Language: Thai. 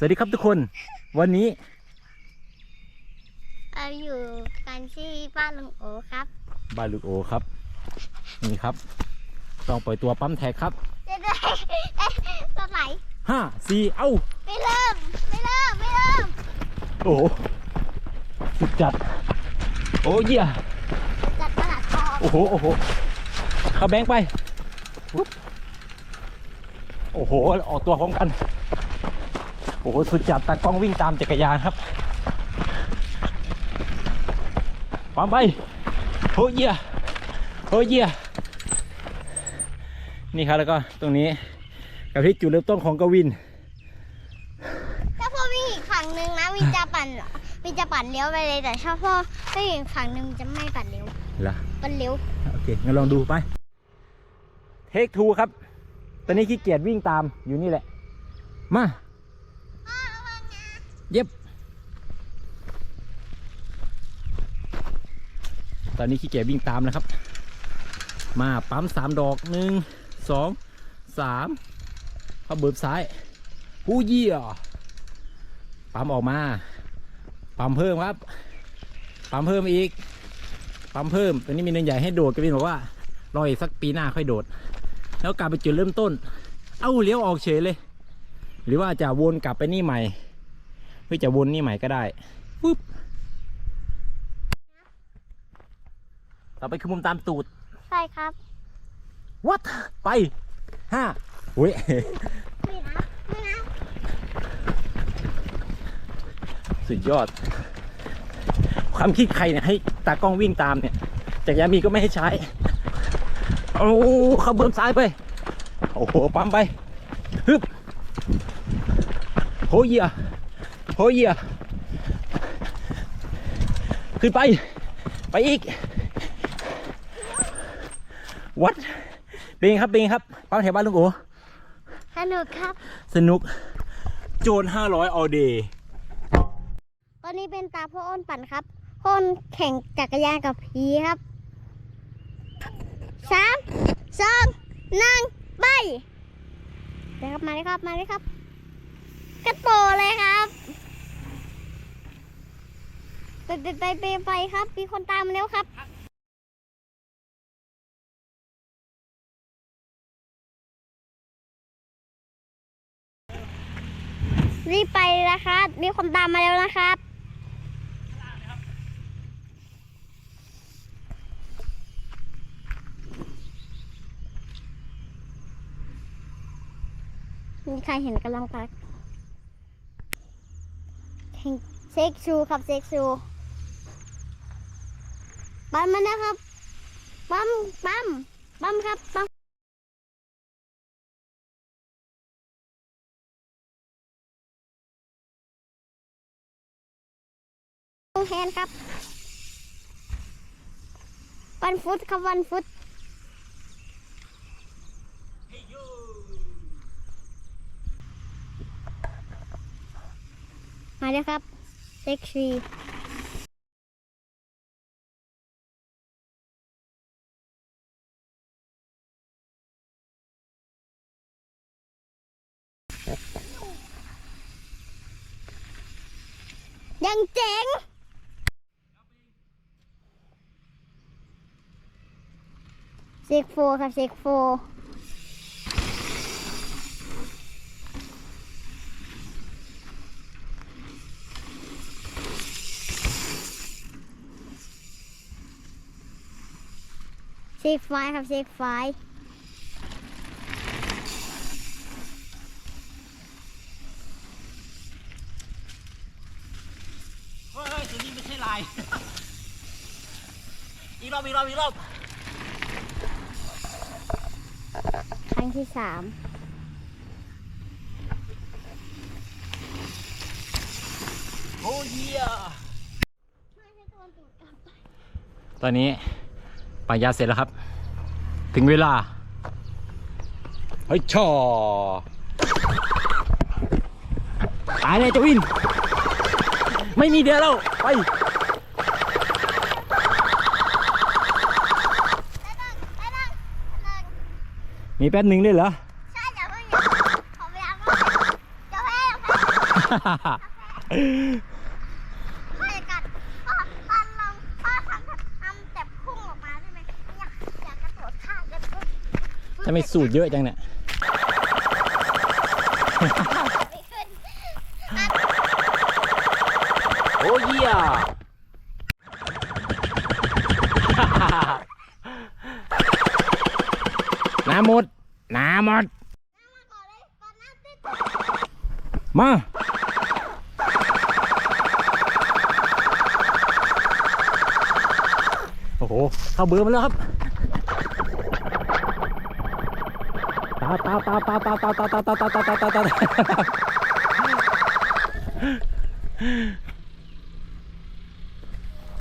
สวัสดีครับทุกคน วันนี้เราอยู่กันที่บ้านลุงโอครับ บ้านลูกโอครับ นี่ครับ ต้องปล่อยตัวปั๊มแท็กครับเด้เอ๊ะตัวไหนห้าสี่เอ้าไม่เริ่มไม่เริ่มไม่เริ่มโอ้โหสุดจัด โอ้เยี่ยจัดตลาดทองโอ้โหโอ้โหเข้าแบงค์ไปปุ๊บโอ้โห ออกตัวพร้อมกันโอ้โหสุดจัดตากล้องวิ่งตามจักรยานครับปั๊มไปโอ้เยี่ยโอ้เยี่ยนี่ครับแล้วก็ตรงนี้กับที่จุดเริ่มต้นของกวิน ถ้าพ่อวิ่งอีกฝั่งหนึ่งนะวินจะปั่นวินจะปั่นเลี้ยวไปเลยแต่ถ้าพ่อวิ่งอีกฝั่งหนึ่งจะไม่ปั่นเลี้ยวเหรอปั่นเลี้ยวโอเคงั้นลองดูไปเทคทูครับ ตอนนี้ขี้เกียจวิ่งตามอยู่นี่แหละ มา เย็บ ตอนนี้ขี้เกียจวิ่งตามนะครับ มาปั๊มสามดอกหนึ่งสองสามเขาเบิบซ้ายหูเยี่ยปั๊มออกมา ปั๊มเพิ่มครับ ปั๊มเพิ่มอีก ปั๊มเพิ่มตัวนี้มีเนินใหญ่ให้โดดกวินบอกว่ารออีกสักปีหน้าค่อยโดด แล้วกลับไปจุดเริ่มต้น เอ้าเลี้ยวออกเฉยเลย หรือว่าจะวนกลับไปนี่ใหม่ เพื่อจะวนนี่ใหม่ก็ได้ปุ๊บต่อไปคือมุมตามตูด ใช่ครับ what ไปห้าอุ้ยไม่นะไม่นะสุดยอด ความคิดใครเนี่ยให้ตากล้องวิ่งตามเนี่ยจักรยานมีก็ไม่ให้ใช้ โอ้เขาเบิ่มซ้ายไป โอ้โห ปั๊มไปฮึบโหเหยีย โหเหยียขึ้นไป ไปอีก วัดเป็นไงครับเป็นไงครับปั๊มแถวบ้านลุงโอสนุกครับ สนุก โจร500 all day ตอนนี้เป็นตาพ่ออ้นปั่นครับพ่ออ้นแข่งจักรยานกับพีครับสามสองหนึ่งไปเดี๋ยวครับ มาเลยครับ มาเลยครับ กระโตเลยครับ ไปไปไปไปไปครับ มีคนตามมาแล้วครับ รีบไปนะครับ มีคนตามมาแล้วนะครับ มีใครเห็นกำลังปักเซ็กซูครับเซ็กซู ปั๊มมานะครับ ปั๊ม ปั๊ม ปั๊มครับ ปั๊มแฮนครับ วันฟุตครับวันฟุตมาเลยครับเซ็กซี่ ยังเจ๋งเซกโฟครับเซกโฟเซกไฟครับเซกไฟ เฮ้ยตัวนี้ไม่ใช่ลาย อีกรอบอีกรอบอีกรอบครั้งที่สามโอ้เยี่ยตอนนี้ปายาเสร็จแล้วครับ ถึงเวลา เฮ้ยช่อตายเลยเจาวิน ไม่มีเดียวแล้ว ไป มีแป๊บหนึ่งด้วยเหรอ ใช่อย่าเพิ่งอย่าขอเวลาก่อนจะแพ้พ่ออย่ากัดพ่อพ่อลองพ่อทำทำแต่พุ่งออกมาได้ไหมอยากอยากกระโดดข้ามกระโดดจะไม่สูดเยอะจังเนี่ยไม่ขึ้นอะโอ้เยี่ยน้ำ หมดน้ำหมดมาก่อนเลยก่อนหน้าติดมา โอ้โห เข้าเบอร์มาแล้วครับตาตาตาตาตาตาตาตาตาตาตาตาตา